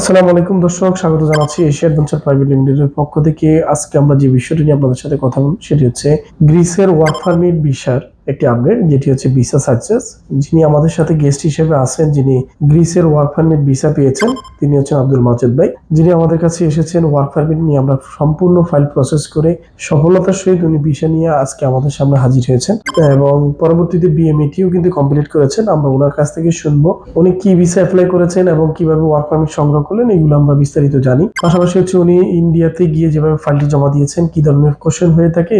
আসসালামু আলাইকুম দর্শক, স্বাগত জানাচ্ছি এশিয়া অ্যাডভেঞ্চার প্রাইভেট লিমিটেডের পক্ষ থেকে। আজকে আমরা যে বিষয়টি নিয়ে আপনাদের সাথে কথা বলব, সেটি হচ্ছে গ্রিসের ওয়ার্ক পারমিট ভিসার একটি আপডেট যেটি হচ্ছে ভিসা সাকসেস যিনি আমাদের সাথে গেস্ট হিসেবে আছেন, যিনি গ্রিসের ওয়ার্ক পারমিট ভিসা পেয়েছেন, তিনি হচ্ছেন আব্দুল মাজেদ ভাই। যিনি আমাদের কাছে এসেছেন ওয়ার্ক পারমিট নিয়ে আমরা সম্পূর্ণ ফাইল প্রসেস করে সফলতার সহিত উনি ভিসা নিয়ে আজকে আমাদের সামনে হাজির হয়েছেন। এবং পরবর্তীতে বিএমএটিও কিন্তু কমপ্লিট করেছেন। আমরা ওনার কাছ থেকে শুনব উনি কি ভিসা অ্যাপ্লাই করেছেন এবং কীভাবে ওয়ার্ক পারমিট সংগ্রহ করলেন, এগুলো আমরা বিস্তারিত জানি। পাশাপাশি হচ্ছে উনি ইন্ডিয়াতে গিয়ে যেভাবে ফাইলটি জমা দিয়েছেন, কি ধরনের কোশ্চেন হয়ে থাকে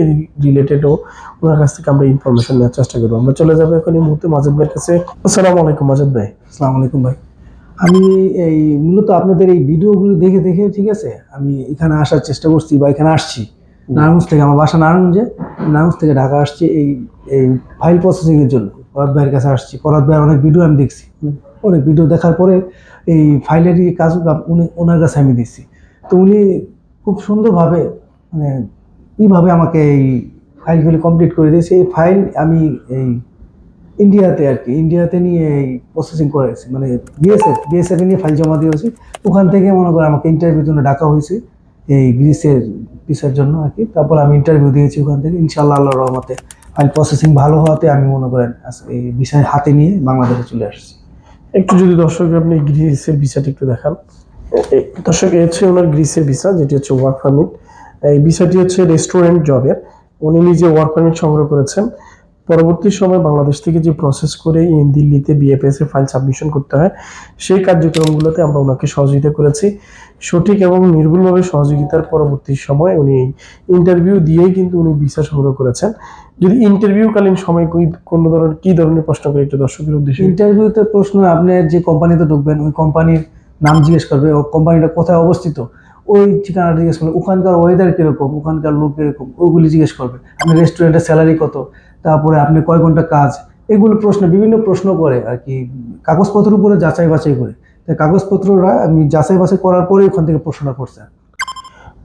রিলেটেডও ওনার কাছ থেকে আমরা ইনফরমেশন নেওয়ার চেষ্টা করব। আমরা চলে যাব এখন এই মুহূর্তে মাজেদ ভাইয়ের কাছে। আসসালামু আলাইকুম মাজেদ ভাই। আসসালামু আলাইকুম ভাই। আমি এই মূলত আপনাদের এই ভিডিওগুলো দেখে দেখে ঠিক আছে আমি এখানে আসার চেষ্টা করছি বা এখানে আসছি। নারায়ণগঞ্জ থেকে আমার বাসা নারায়ণগঞ্জে নারায়ণগঞ্জ থেকে ঢাকা আসছি এই এই ফাইল প্রসেসিংয়ের জন্য। পরাত ভাইয়ের কাছে আসছি। পরাত ভাইয়ের অনেক ভিডিও আমি দেখছি। অনেক ভিডিও দেখার পরে এই ফাইলেরই কাজ উনি ওনার কাছে আমি দিচ্ছি। তো উনি খুব সুন্দরভাবে মানে কীভাবে আমাকে এই ফাইলগুলি কমপ্লিট করে দিয়েছে। এই ফাইল আমি এই ইন্ডিয়াতে আর কি ইন্ডিয়াতে নিয়ে এই প্রসেসিং করেছি মানে বিএসএফ বিএসএফ নিয়ে ফাইল জমা দিয়েছি। ওখান থেকে মনে করে আমাকে ইন্টারভিউর জন্য ডাকা হয়েছে, এই গ্রিসের পিসের জন্য আর কি। তারপর আমি ইন্টারভিউ দিয়েছি ওখান থেকে ইনশাল্লাহ আল্লাহ রহমতে ফাইল প্রসেসিং ভালো হওয়াতে আমি মনে করেন এই বিষয় হাতে নিয়ে বাংলাদেশে চলে আসছি। একটু যদি দর্শক আপনি গ্রিসের ভিসাটা একটু দেখান। দর্শক, এ হচ্ছে ওনার গ্রিসের ভিসা যেটি হচ্ছে ওয়ার্ক পারমিট এই ভিসাটি হচ্ছে রেস্টুরেন্ট জবের উনি নিজে ওয়ার্ক পারমিট সংগ্রহ করেছেন। পরবর্তী সময় বাংলাদেশ থেকে যে প্রসেস করে দিল্লিতে বিএফএস এ ফাইল সাবমিশন করতে হয়, সেই কার্যক্রমগুলোতে আমরা ওনাকে সহযোগিতা করেছি। সঠিক এবং নির্ভুলভাবে সহযোগিতার পরবর্তী সময় উনি ইন্টারভিউ দিয়েই কিন্তু উনি ভিসা সংগ্রহ করেছেন। যদি ইন্টারভিউকালীন সময় কই- কোনো ধরনের, কি ধরনের প্রশ্ন করে একটু দর্শকের উদ্দেশ্যে? ইন্টারভিউতে প্রশ্ন, আপনি যে কোম্পানিতে ঢুকবেন, ওই কোম্পানির নাম জিজ্ঞেস করবে, ও কোম্পানিটা কোথায় অবস্থিত? ওই ঠিকানাটা জিজ্ঞেস করবে ওখানকার ওয়েদার কীরকম? ওখানকার লোক কীরকম? ওইগুলি জিজ্ঞেস করবে। আপনি রেস্টুরেন্টের স্যালারি কত? তারপরে, আপনি কয় ঘণ্টা কাজ? এগুলো প্রশ্ন, বিভিন্ন প্রশ্ন করে আর কি কাগজপত্রের উপরে যাচাই বাছাই করে। তাই কাগজপত্ররা, আমি যাচাই বাছাই করার পরে ওখান থেকে প্রশ্নটা করছে।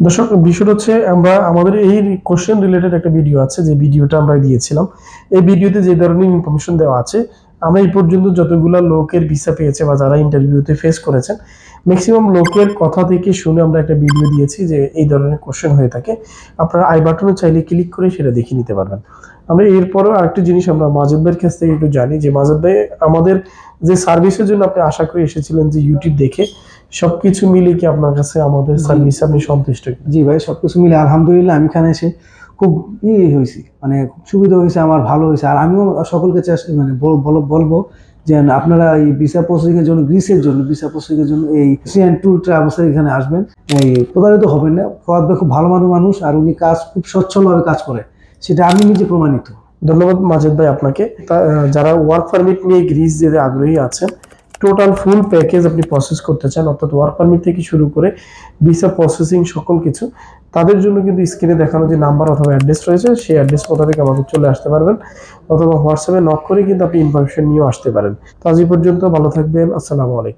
দর্শক, বিষয় হচ্ছে আমরা, আমাদের এই কোশ্চেন রিলেটেড একটা ভিডিও আছে, যে ভিডিওটা আমরা দিয়েছিলাম। এই ভিডিওতে যে ধরনের ইনফরমেশন দেওয়া আছে আমরা এই পর্যন্ত যতগুলো লোকের ভিসা পেয়েছে বা যারা ইন্টারভিউতে ফেস করেছেন ম্যাক্সিমাম লোকের কথা থেকে শুনে আমরা একটা ভিডিও দিয়েছি যে এই ধরনের কোশ্চেন হয়ে থাকে। আপনারা আই বাটনে চাইলে ক্লিক করে সেটা দেখে নিতে পারবেন। আমরা এরপরও আরেকটা জিনিস আমরা মাজেদ ভাইয়ের কাছ থেকে একটু জানি যে মাজেদ ভাই আমাদের যে সার্ভিসের জন্য আপনি আশা করে এসেছিলেন যে ইউটিউব দেখে সবকিছু মিলে কি আপনার কাছে আমাদের। সার্ভিস আপনি সন্তুষ্ট জি ভাই সব কিছু মিলে আলহামদুলিল্লাহ আমি এখানে এসে খুব ই হয়েছি মানে খুব সুবিধা হয়েছে, আমার ভালো হয়েছে। আর আমিও সকলকে চেষ্টা মানে বল- বল- বলব যে আপনারা এই ভিসা প্রসেসিং জন্য, গ্রিসের জন্য, ভিসা প্রসেসিং জন্য এই সিএন ট্যুর ট্রাভেলসের এখানে আসবেন। এই প্রতারিত হবেন না ফরাদ খুব ভালো মানুষ মানুষ, আর উনি কাজ খুব স্বচ্ছলভাবে কাজ করে। সেটা আমি নিজে প্রমাণিত। ধন্যবাদ মাজেদ ভাই আপনাকে। যারা ওয়ার্ক পারমিট নিয়ে গ্রিস যেতে আগ্রহী আছেন টোটাল ফুল প্যাকেজ আপনি প্রসেস করতে চান, অর্থাৎ ওয়ার্ক পারমিট থেকে শুরু করে ভিসা প্রসেসিং সকল কিছু, তাদের জন্য কিন্তু স্ক্রিনে দেখানো যে নাম্বার অথবা অ্যাড্রেস রয়েছে, সেই অ্যাড্রেস মোতাবেক আমাকে চলে আসতে পারবেন। অথবা হোয়াটসঅ্যাপে নক করে কিন্তু আপনি ইনফরমেশন নিয়েও আসতে পারেন। তো আজ এই পর্যন্ত, ভালো থাকবেন, আসসালামু আলাইকুম।